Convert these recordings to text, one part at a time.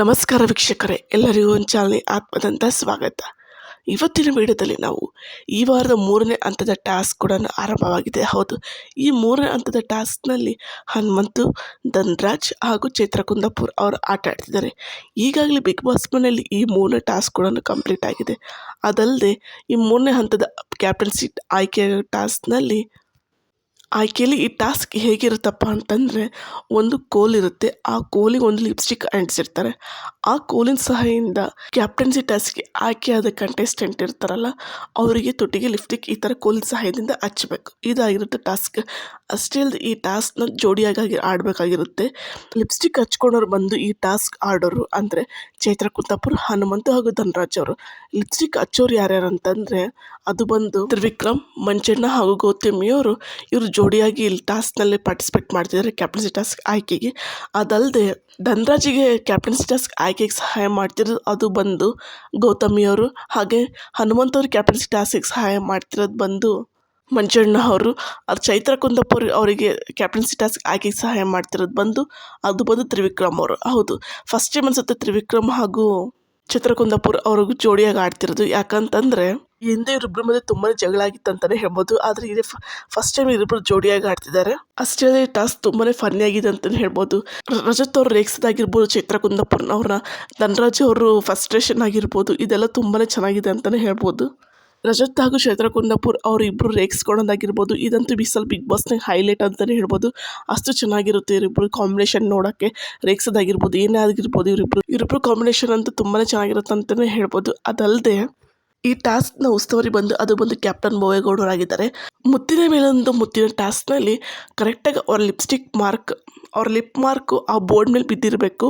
ನಮಸ್ಕಾರ ವೀಕ್ಷಕರೇ, ಎಲ್ಲರಿಗೂ ಒಂದು ಚಾಲನೆ ಆತ್ಮದಂತ ಸ್ವಾಗತ. ಇವತ್ತಿನ ವಿಡಿಯೋದಲ್ಲಿ ನಾವು ಈ ವಾರದ ಮೂರನೇ ಹಂತದ ಟಾಸ್ಕ್ ಕೂಡ ಆರಂಭವಾಗಿದೆ. ಹೌದು, ಈ ಮೂರನೇ ಹಂತದ ಟಾಸ್ಕ್ನಲ್ಲಿ ಹನುಮಂತು, ಧನ್ರಾಜ್ ಹಾಗೂ ಚೈತ್ರ ಕುಂದಾಪುರ್ ಅವರು ಆಟ ಆಡ್ತಿದ್ದಾರೆ. ಈಗಾಗಲೇ ಬಿಗ್ ಬಾಸ್ ಮನೆಯಲ್ಲಿ ಈ ಮೂರನೇ ಟಾಸ್ಕ್ ಕೂಡ ಕಂಪ್ಲೀಟ್ ಆಗಿದೆ. ಅದಲ್ಲದೆ ಈ ಮೂರನೇ ಹಂತದ ಕ್ಯಾಪ್ಟನ್ಸಿ ಆಯ್ಕೆ ಟಾಸ್ಕ್ನಲ್ಲಿ ಆಯ್ಕೆಯಲ್ಲಿ ಈ ಟಾಸ್ಕ್ ಹೇಗಿರುತ್ತಪ್ಪ ಅಂತಂದರೆ ಒಂದು ಕೋಲ್ ಇರುತ್ತೆ. ಆ ಕೋಲಿಗೆ ಒಂದು ಲಿಪ್ಸ್ಟಿಕ್ ಅಂಟಿಸಿರ್ತಾರೆ. ಆ ಕೋಲಿನ ಸಹಾಯದಿಂದ ಕ್ಯಾಪ್ಟನ್ಸಿ ಟಾಸ್ಕ್ಗೆ ಆಯ್ಕೆಯಾದ ಕಂಟೆಸ್ಟೆಂಟ್ ಇರ್ತಾರಲ್ಲ, ಅವರಿಗೆ ತುಟಿಗೆ ಲಿಪ್ಸ್ಟಿಕ್ ಈ ಥರ ಕೋಲಿನ ಸಹಾಯದಿಂದ ಹಚ್ಚಬೇಕು. ಇದಾಗಿರುತ್ತೆ ಟಾಸ್ಕ್ ಅಷ್ಟೇ ಅಲ್ಲದೆ ಈ ಟಾಸ್ಕ್ನ ಜೋಡಿಯಾಗಿ ಆಡಬೇಕಾಗಿರುತ್ತೆ. ಲಿಪ್ಸ್ಟಿಕ್ ಹಚ್ಕೊಂಡವ್ರು ಬಂದು ಈ ಟಾಸ್ಕ್ ಆಡೋರು ಅಂದರೆ ಚೈತ್ರ, ಕುಂತಾಪುರ, ಹನುಮಂತ ಹಾಗೂ ಧನರಾಜ್ ಅವರು. ಲಿಪ್ಸ್ಟಿಕ್ ಹಚ್ಚೋರು ಯಾರ್ಯಾರು ಅಂತಂದರೆ ಅದು ಬಂದು ತ್ರಿವಿಕ್ರಮ್ ಮಂಚಣ್ಣ ಹಾಗೂ ಗೌತಮಿಯವರು ಇವರು ಜೋಡಿಯಾಗಿ ಇಲ್ಲಿ ಟಾಸ್ಕ್ನಲ್ಲಿ ಪಾರ್ಟಿಸಿಪೇಟ್ ಮಾಡ್ತಿದ್ದಾರೆ ಕ್ಯಾಪ್ಟನ್ಸಿ ಟಾಸ್ಕ್ ಆಯ್ಕೆಗೆ. ಅದಲ್ಲದೆ, ಧನ್ರಾಜಿಗೆ ಕ್ಯಾಪ್ಟನ್ಸಿ ಟಾಸ್ಕ್ ಆಯ್ಕೆಗೆ ಸಹಾಯ ಮಾಡ್ತಿರೋದು ಅದು ಬಂದು ಗೌತಮಿಯವರು. ಹಾಗೆ ಹನುಮಂತವ್ರು ಕ್ಯಾಪ್ಟನ್ಸಿ ಟಾಸ್ಕಿಗೆ ಸಹಾಯ ಮಾಡ್ತಿರೋದು ಬಂದು ಮಂಜಣ್ಣ ಅವರು. ಅದು ಚೈತ್ರ ಕುಂದಪುರ್ ಅವರಿಗೆ ಕ್ಯಾಪ್ಟನ್ಸಿ ಟಾಸ್ಕ್ ಆಯ್ಕೆಗೆ ಸಹಾಯ ಮಾಡ್ತಿರೋದು ಬಂದು ಅದು ಬಂದು ತ್ರಿವಿಕ್ರಮ್ ಅವರು. ಹೌದು ಫಸ್ಟ್ ಟೈಮ್ ಅನ್ಸುತ್ತೆ ತ್ರಿವಿಕ್ರಮ್ ಹಾಗೂ ಚಿತ್ರಕುಂದಪುರ್ ಅವ್ರಿಗೂ ಜೋಡಿಯಾಗಿ ಆಡ್ತಿರೋದು. ಯಾಕಂತಂದರೆ ಹಿಂದೆ ಇವರಿಬ್ಬರ ಮಧ್ಯೆ ತುಂಬಾ ಜಗಳ ಆಗಿತ್ತು ಅಂತಾನೆ ಹೇಳ್ಬೋದು. ಆದರೆ ಇದೇ ಫಸ್ಟ್ ಟೈಮ್ ಇವರಿಬ್ಬರು ಜೋಡಿಯಾಗಿ ಆಡ್ತಿದ್ದಾರೆ. ಅಷ್ಟೇ ಟಾಸ್ಕ್ ತುಂಬಾನೇ ಫನ್ನಿ ಆಗಿದೆ ಅಂತಲೇ ಹೇಳ್ಬೋದು. ರಜತ್ ಅವ್ರು ರೇಕ್ಸ್ದಾಗಿರ್ಬೋದು ಚೈತ್ರ ಕುಂದಪುರ್ನವ್ರನ್ನ ಧನರಾಜ್ ಅವರು ಫಸ್ಟ್ರೇಷನ್ ಆಗಿರ್ಬೋದು, ಇದೆಲ್ಲ ತುಂಬಾನೇ ಚೆನ್ನಾಗಿದೆ ಅಂತಲೇ ಹೇಳ್ಬೋದು. ರಜತ್ ಹಾಗೂ ಚೈತ್ರ ಕುಂದಾಪುರ್ ಅವ್ರು ಇಬ್ಬರು ರೇಗಿಸ್ಕೊಳ್ಳೋದಾಗಿರ್ಬೋದು ಇದಂತೂ ಬಿಸಲ್ ಬಿಗ್ ಬಾಸ್ನಾಗ ಹೈಲೈಟ್ ಅಂತಲೇ ಹೇಳ್ಬೋದು. ಅಷ್ಟು ಚೆನ್ನಾಗಿರುತ್ತೆ ಇವರಿಬ್ಬರು ಕಾಂಬಿನೇಷನ್ ನೋಡೋಕ್ಕೆ. ರೇಗ್ಸೋದಾಗಿರ್ಬೋದು ಏನೇ ಆಗಿರ್ಬೋದು ಇವರಿಬ್ಬರು ಇವರಿಬ್ಬರು ಕಾಂಬಿನೇಷನ್ ಅಂತೂ ತುಂಬಾ ಚೆನ್ನಾಗಿರುತ್ತೆ ಅಂತಲೇ ಹೇಳ್ಬೋದು. ಅದಲ್ಲದೆ ಈ ಟಾಸ್ಕ್ನ ಉಸ್ತುವಾರಿ ಬಂದು, ಅದು ಬಂದು ಕ್ಯಾಪ್ಟನ್ ಬೋವೇಗೌಡರಾಗಿದ್ದಾರೆ ಮುತ್ತಿನ ಮೇಲೊಂದು ಮುತ್ತಿನ ಟಾಸ್ಕ್ನಲ್ಲಿ ಕರೆಕ್ಟಾಗಿ ಅವ್ರ ಲಿಪ್ಸ್ಟಿಕ್ ಮಾರ್ಕ್ ಅವ್ರ ಲಿಪ್ ಮಾರ್ಕು ಆ ಬೋರ್ಡ್ ಮೇಲೆ ಬಿದ್ದಿರಬೇಕು.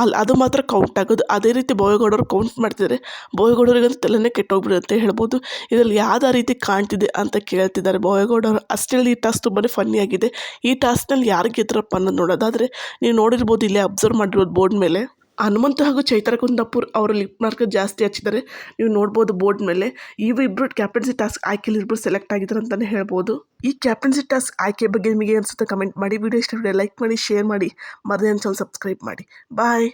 ಅಲ್ಲಿ ಅದು ಮಾತ್ರ ಕೌಂಟ್ ಆಗೋದು. ಅದೇ ರೀತಿ ಬೋವೇಗೌಡರು ಕೌಂಟ್ ಮಾಡ್ತಿದ್ದಾರೆ. ಬೋವೇಗೌಡರಿಗಂತೂ ತಲೆನೇ ಕೆಟ್ಟೋಗ್ಬಿಡುತ್ತೆ ಹೇಳ್ಬೋದು. ಇದರಲ್ಲಿ ಯಾವ್ದು ರೀತಿ ಕಾಣ್ತಿದೆ ಅಂತ ಕೇಳ್ತಿದ್ದಾರೆ ಬೋವೇಗೌಡರು ಅಷ್ಟೇ ಈ ಟಾಸ್ಕ್ ತುಂಬಾ ಫನ್ನಿ ಆಗಿದೆ. ಈ ಟಾಸ್ಕ್ನಲ್ಲಿ ಯಾರು ಗೆದ್ರಪ್ಪ ಅನ್ನೋದು ನೋಡೋದಾದರೆ, ನೀವು ನೋಡಿರ್ಬೋದು, ಇಲ್ಲೇ ಅಬ್ಸರ್ವ್ ಮಾಡಿರ್ಬೋದು ಬೋರ್ಡ್ ಮೇಲೆ. ಹನುಮಂತ ಹಾಗೂ ಚೈತ್ರ ಕುಂದಾಪುರ್ ಅವರು ಲಿಪ್ ಮಾರ್ಕ್ ಜಾಸ್ತಿ ಹಚ್ಚಿದ್ದಾರೆ. ನೀವು ನೋಡ್ಬೋದು ಬೋರ್ಡ್ ಮೇಲೆ. ಇವು ಇಬ್ಬರು ಕ್ಯಾಪ್ಟನ್ಸಿ ಟಾಸ್ಕ್ ಆಯ್ಕೆಯಲ್ಲಿ ಇಬ್ಬರು ಸೆಲೆಕ್ಟ್ ಆಗಿದ್ದಾರೆ ಅಂತಲೇ ಹೇಳ್ಬೋದು. ಈ ಕ್ಯಾಪ್ಟನ್ಸಿ ಟಾಸ್ಕ್ ಆಯ್ಕೆ ಬಗ್ಗೆ ನಿಮಗೆ ಅನಿಸುತ್ತೆ ಕಮೆಂಟ್ ಮಾಡಿ. ವಿಡಿಯೋ ಇಷ್ಟ ಲೈಕ್ ಮಾಡಿ ಶೇರ್ ಮಾಡಿ. ಮರದೇ ಚಾನಲ್ ಸಬ್ಸ್ಕ್ರೈಬ್ ಮಾಡಿ. ಬಾಯ್